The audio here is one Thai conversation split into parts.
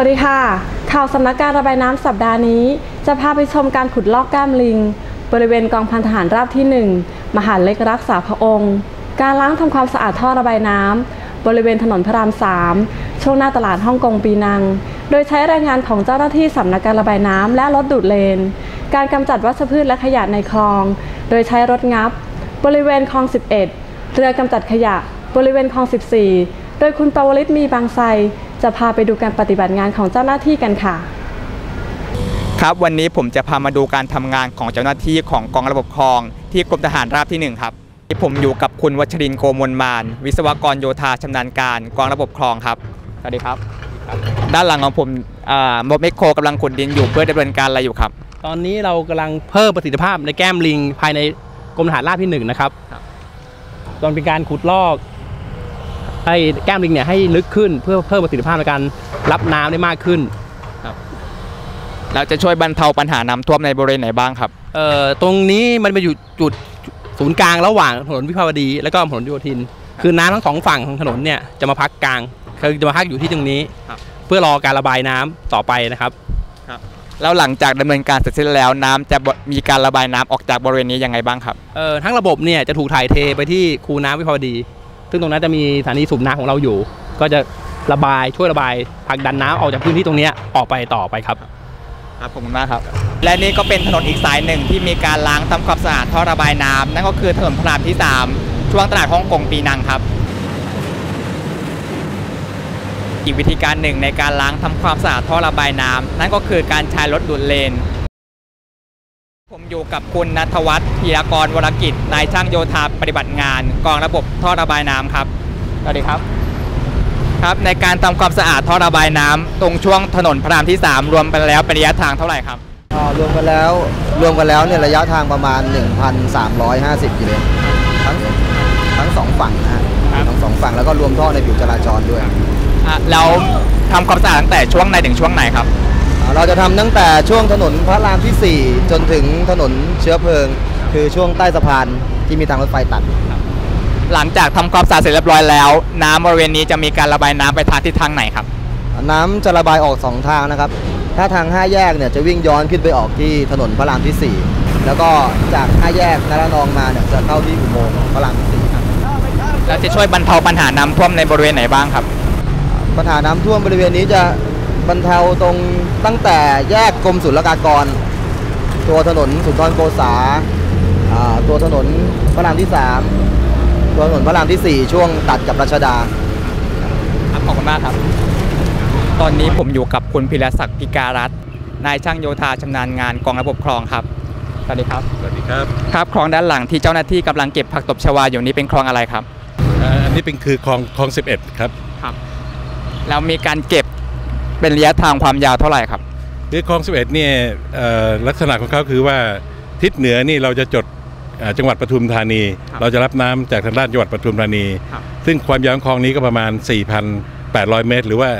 วัสดีค่ะ ข่าวสำนักการระบายน้ำสัปดาห์นี้ จะพาไปชมการขุดลอกแก้มลิง บริเวณกองพันทหารราบที่ 1 มหาเล็กรักษาพระองค์ การล้างทำความสะอาดท่อระบายน้ำบริเวณถนนพระราม 3 ช่วงหน้าตลาดฮ่องกงปีนัง โดยใช้แรงงานของเจ้าหน้าที่สำนักการระบายน้ำและรถดูดเลน การกำจัดวัชพืชและขยะในคลอง โดยใช้รถงับ บริเวณคลอง 11 เรือกำจัดขยะ บริเวณคลอง 14 โดยคุณปวลิตมีบางไทร จะพาไปดูการปฏิบัติงานของเจ้าหน้าที่กันค่ะ ครับวันนี้ผมจะพามาดูการทำงานของเจ้าหน้าที่ของกองระบบคลอง ที่กรมทหารราบที่ 1 ครับผมอยู่กับคุณวัชรินทร์โกมลมาน วิศวกรโยธาชำนาญการกองระบบคลองครับสวัสดีครับ ด้านหลังของผมอ่ารถแมคโครกำลังขุดดินอยู่เพื่อดำเนินการอะไรอยู่ครับ ตอนนี้เรากำลังเพิ่มประสิทธิภาพในแก้มลิงภายในกรมทหารราบที่หนึ่งนะครับครับตอนเป็นการขุดลอก ให้แก้มลิงเนี่ยให้ลึกขึ้นเพื่อเพิ่มประสิทธิภาพในการรับน้ำได้มากขึ้นเราจะช่วยบรรเทาปัญหาน้ำท่วมในบริเวณไหนบ้างครับเอ่อตรงนี้มันเป็นอยู่จุดศูนย์กลางระหว่างถนนวิภาวดี และก็ถนนโยธิน คือน้ำทั้งสองฝั่งของถนนเนี่ยจะมาพักกลางคือจะมาพักอยู่ที่ตรงนี้ครับเพื่อรอการระบายน้ำต่อไปนะครับแล้วหลังจากดำเนินการเสร็จสิ้นแล้วน้ำจะมีการระบายน้ำออกจากบริเวณนี้ยังไงบ้างครับเอ่อทั้งระบบเนี่ยจะถูกถ่ายเทไปที่คูน้ำวิภาวดี ซึ่งตรงนั้นจะมีสถานีสูบน้ำของเราอยู่ ก็จะระบายช่วยระบายผลักดันน้ำออกจากพื้นที่ตรงนี้ออกไปต่อไปครับครับขอบคุณมากครับ และนี่ก็เป็นถนนอีกสายหนึ่งที่มีการล้างทำความสะอาดท่อระบายน้ำนั่นก็คือถนนพระรามที่ 3 ช่วงตลาดฮ่องกงปีนังครับ อีกวิธีการหนึ่งในการล้างทำความสะอาดท่อระบายน้ำนั่นก็คือการใช้รถดูดเลน ผมอยู่กับคุณนัทวัฒน์พีรกรวรกิจนายช่างโยธาปฏิบัติงาน กองระบบท่อระบายน้ำครับสวัสดีครับ ครับในการทำความสะอาดท่อระบายน้ำตรงช่วงถนนพระรามที่ 3 รวมไปแล้วเป็นระยะทางเท่าไหร่ครับอ่ารวมกันแล้วรวมกันแล้วเนี่ยระยะทางประมาณ 1,350กิโลทั้งทั้งสองฝั่งนะฮะครับทั้งสองฝั่งแล้วก็รวมท่อในผิวจราจรด้วยอะแล้วทำความสะอาดตั้งแต่ช่วงไหนถึงช่วงไหนครับอ่า เราจะทำตั้งแต่ช่วงถนนพระรามที่ 4 จนถึงถนนเชื้อเพลิง คือช่วงใต้สะพานที่มีทางรถไฟตัด หลังจากทำความสะอาดเสร็จเรียบร้อยแล้ว น้ำบริเวณนี้จะมีการระบายน้ำไปทางทิศทางไหนครับ น้ำจะระบายออก 2 ทางนะครับ ถ้าทาง 5 แยกเนี่ยจะวิ่งย้อนขึ้นไปออกที่ถนนพระรามที่ 4 แล้วก็จาก 5 แยกนารนองมาเนี่ยจะเข้าที่อุโมงค์พระรามที่4ครับ แล้วจะช่วยบรรเทาปัญหาน้ำท่วมในบริเวณไหนบ้างครับ ปัญหาน้ำท่วมบริเวณนี้จะ บรรเทาตรงตั้งแต่แยกกรมศุลกากร ตัวถนนสุนทรโกษาอ่าตัวถนนพระรามที่ 3 ตัวถนนพระรามทีสี่ 4 ช่วงตัดกับรัชดาครับขอบคุณมากครับ ตอนนี้ผมอยู่กับคุณพิรศักดิ์พิการัตน์นายช่างโยธาชำนาญงานกองระบบคลองครับสวัสดีครับสวัสดีครับครับคลองด้านหลังที่เจ้าหน้าที่กำลังเก็บผักตบชวาอยู่นี้เป็นคลองอะไรครับอ่าอันนี้เป็นคือคลองคลอง 11 ครับครับแล้วมีการเก็บ เป็นระยะทางความยาวเท่าไหร่ครับคือคลอง 11 เนี่ยเอ่อลักษณะของเขาคือว่าทิศเหนือนี่เราจะจดอ่าจังหวัดปทุมธานีครับเราจะรับน้ำจากทางด้านจังหวัดปทุมธานีครับซึ่งความยาวของคลองนี้ก็ประมาณ 4,800 เมตร หรือว่า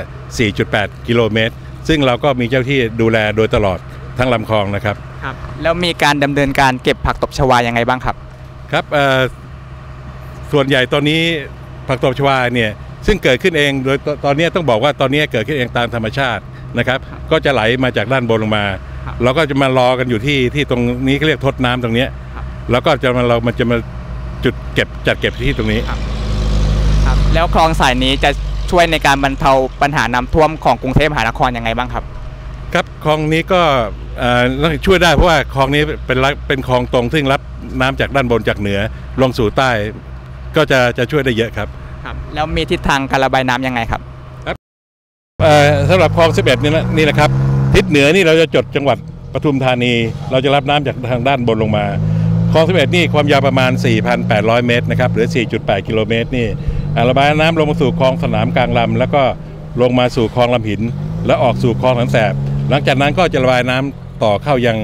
4.8 กิโลเมตร ซึ่งเราก็มีเจ้าที่ดูแลโดยตลอดทั้งลำคลองนะครับครับ แล้วมีการดำเนินการเก็บผักตบชวายังไงบ้างครับ ครับเอ่อส่วนใหญ่ตอนนี้ผักตบชวาเนี่ย ซึ่งเกิดขึ้นเองโดยตตอนนี้ต้องบอกว่าตอนนี้เกิดขึ้นเองตามธรรมชาตินะครับ ก็จะไหลมาจากด้านบนลงมาครับเราก็จะมารอกันอยู่ที่ที่ตรงนี้เขาเรียกทดน้ำตรงเนี้ยครับแล้วก็จะมาเรามันจะมาจุดเก็บจัดเก็บที่ตรงนี้ครับแล้วคลองสายนี้จะช่วยในการบรรเทาปัญหาน้ำท่วมของกรุงเทพมหานครยังไงบ้างครับ ครับคลองนี้ก็เอ่อช่วยได้เพราะว่าคลองนี้เป็นรักเป็นคลองตรงซึ่งรับน้ำจากด้านบนจากเหนือลงสู่ใต้ ก็จะจะช่วยได้เยอะครับ ครับแล้วมีทิศทางการระบายน้ำยังไงครับเอ่อสำหรับคลอง11นี่นะนี่นะครับ ทิศเหนือนี่เราจะจดจังหวัดปทุมธานี เราจะรับน้ำจากทางด้านบนลงมาคลอง11นี่ความยาวประมาณ 4,800 เมตรนะครับหรือ 4.8 กิโลเมตรนี่ระบายน้ำลงมาสู่คลองสนามกลางลำแล้วก็ลงมาสู่คลองลำหิน แล้วออกสู่คลองหลังแสบ หลังจากนั้นก็จะระบายน้ำต่อเข้ายัง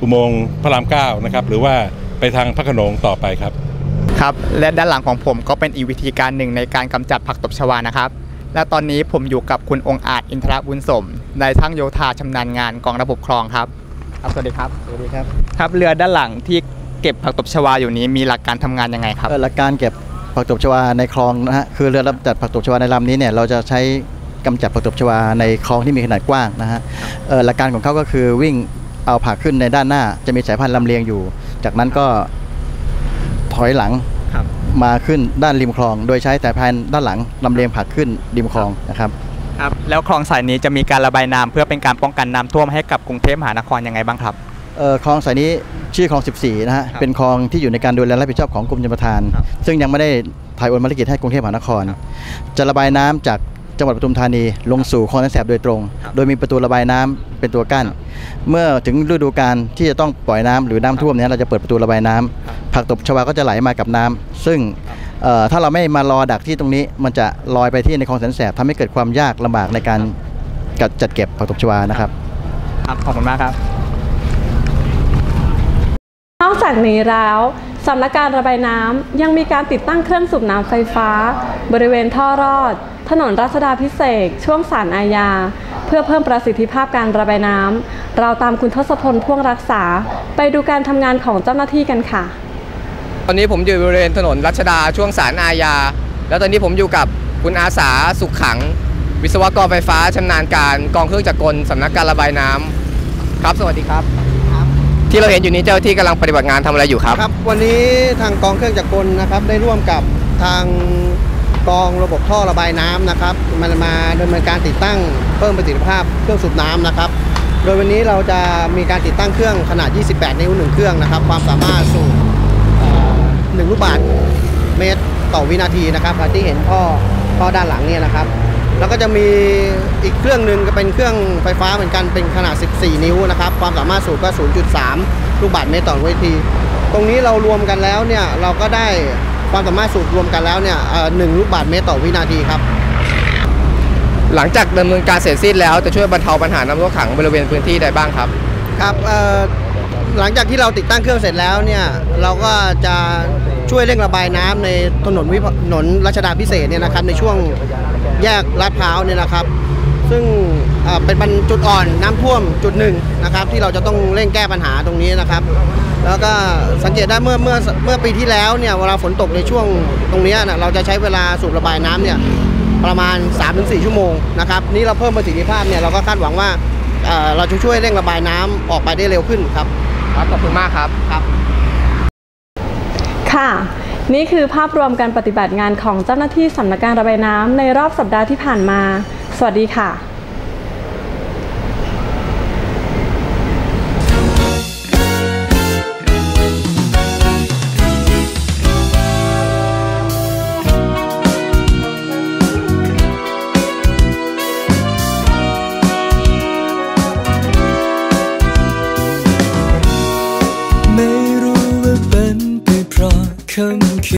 อุโมงค์พระรามเก้านะครับหรือว่าไปทางพระโขนงต่อไปครับ ครับและด้านหลังของผมก็เป็นอีกวิธีการหนึ่งในการกำจัดผักตบชวานะครับ และตอนนี้ผมอยู่กับคุณองค์อาจอินทรบุญสมนายช่างโยธาชำนาญงานกองระบบคลองครับครับสวัสดีครับสวัสดีครับครับเรือด้านหลังที่เก็บผักตบชวาอยู่นี้มีหลักการทำงานยังไงครับเอ่อหลักการเก็บผักตบชวาในคลองนะฮะคือเรือรับจัดผักตบชวาในลำนี้เนี่ยเราจะใช้กำจัดผักตบชวาในคลองที่มีขนาดกว้างนะฮะเอ่อหลักการของเขาก็คือวิ่งเอาผักขึ้นในด้านหน้าจะมีสายพันธุ์ลำเลียงอยู่ จากนั้นก็ ถอยหลังครับมาขึ้นด้านริมคลอง โดยใช้สายพันธุ์ด้านหลังลำเลียงผักขึ้นริมคลองนะครับครับแล้วคลองสายนี้จะมีการระบายน้ำเพื่อเป็นการป้องกันน้ำท่วมให้กับกรุงเทพมหานครยังไงบ้างครับเอ่อคลองสายนี้ชื่อคลอง 14 นะฮะครับเป็นคลองที่อยู่ในการดูแลและรับผิดชอบของกรมชลประทานครับซึ่งยังไม่ได้ถ่ายโอนภารกิจให้กรุงเทพมหานคร จะระบายน้ำจากจังหวัดปทุมธานีลงสู่คลองแสนแสบโดยตรงครับโดยมีประตูระบายน้ำเป็นตัวกั้น เมื่อถึงฤดูกาลที่จะต้องปล่อยน้ำหรือน้ำท่วมเนี่ยเราจะเปิดประตูระบายน้ำ ผักตบชวาก็จะไหลมากับน้ำซึ่งเอ่อถ้าเราไม่มารอดักที่ตรงนี้ มันจะลอยไปที่ในคลองแสนแสบทำให้เกิดความยากลำบากในการจัดจัดเก็บผักตบชวานะครับครับขอบคุณมากครับ นอกจากนี้แล้วสำนักการระบายน้ำยังมีการติดตั้งเครื่องสูบน้ำไฟฟ้า บริเวณท่อรอด ถนนรัชดาพิเศษกช่วงสารอาญา เพื่อเพิ่มประสิทธิภาพการระบายน้ำเราตามคุณทศพลพ่วงรักษา ไปดูการทำงานของเจ้าหน้าที่กันค่ะ ตอนนี้ผมอยู่บริเวณถนนรัชดาช่วงสารอาญา แล้วตอนนี้ผมอยู่กับคุณอาสาสุขขัง วิศวกรไฟฟ้าชำนาญการกองเครื่องจักรกลสำนักการระบายน้ำครับ สวัสดีครับ ที่เราเห็นอยู่นี้เจ้าที่กำลังปฏิบัติงานทำอะไรอยู่ครับ ครับ วันนี้ทางกองเครื่องจักรกลนะครับได้ร่วมกับทางกองระบบท่อระบายน้ำนะครับมันมาดำเนินการติดตั้งเพิ่มประสิทธิภาพเครื่องสูบน้ำนะครับโดยวันนี้เราจะมีการติดตั้งเครื่องขนาด 28 นิ้ว 1 เครื่องนะครับ ความสามารถสูบ 1ลูกบาศก์เมตรต่อวินาทีนะครับอ่าที่เห็นท่อท่อด้านหลังเนี่ยนะครับ แล้วก็จะมีอีกเครื่องหนึ่งก็เป็นเครื่องไฟฟ้าเหมือนกันเป็นขนาด 14 นิ้วนะครับ ความสามารถสูบก็ 0.3 ลูกบาศก์เมตรต่อวินาที ตรงนี้เรารวมกันแล้วเนี่ยเราก็ได้ความสามารถสูบรวมกันแล้วเนี่ยเอ่อหนึ่งลูกบาศก์เมตรต่อวินาทีครับหลังจากดำเนินการเสร็จสิ้นแล้วจะช่วยบรรเทาปัญหาน้ำท่วมขังบริเวณพื้นที่ใดบ้างครับ ครับเอ่อ หลังจากที่เราติดตั้งเครื่องเสร็จแล้วเนี่ยเราก็จะช่วยเร่งระบายน้ำในถนนวิถนนรัชดาพิเศษเนี่ยนะครับในช่วงแยกลาดพร้าวเนี่ยนะครับ ซึ่งเป็นปจุดอ่อนน้ำท่วมจุดหนึ่งนะครับ ที่เราจะต้องเร่งแก้ปัญหาตรงนี้นะครับ แล้วก็สังเกตได้เมื่อเมื่อเมื่อปีที่แล้วเนี่ยเวลาฝนตกในช่วงตรงนี้นะเราจะใช้เวลาสูบระบายน้ำเนี่ยประมาณ 3-4 ชั่วโมงนะครับนี่เราเพิ่มประสิทธิภาพเนี่ยเราก็คาดหวังว่าเอ่อเราจะช่วยเร่งระบายน้ำออกไปได้เร็วขึ้นครับ ครับขอบคุณมากครับครับ ค่ะ นี่คือภาพรวมการปฏิบัติงานของเจ้าหน้าที่สำนักการระบายน้ำในรอบสัปดาห์ที่ผ่านมา สวัสดีค่ะ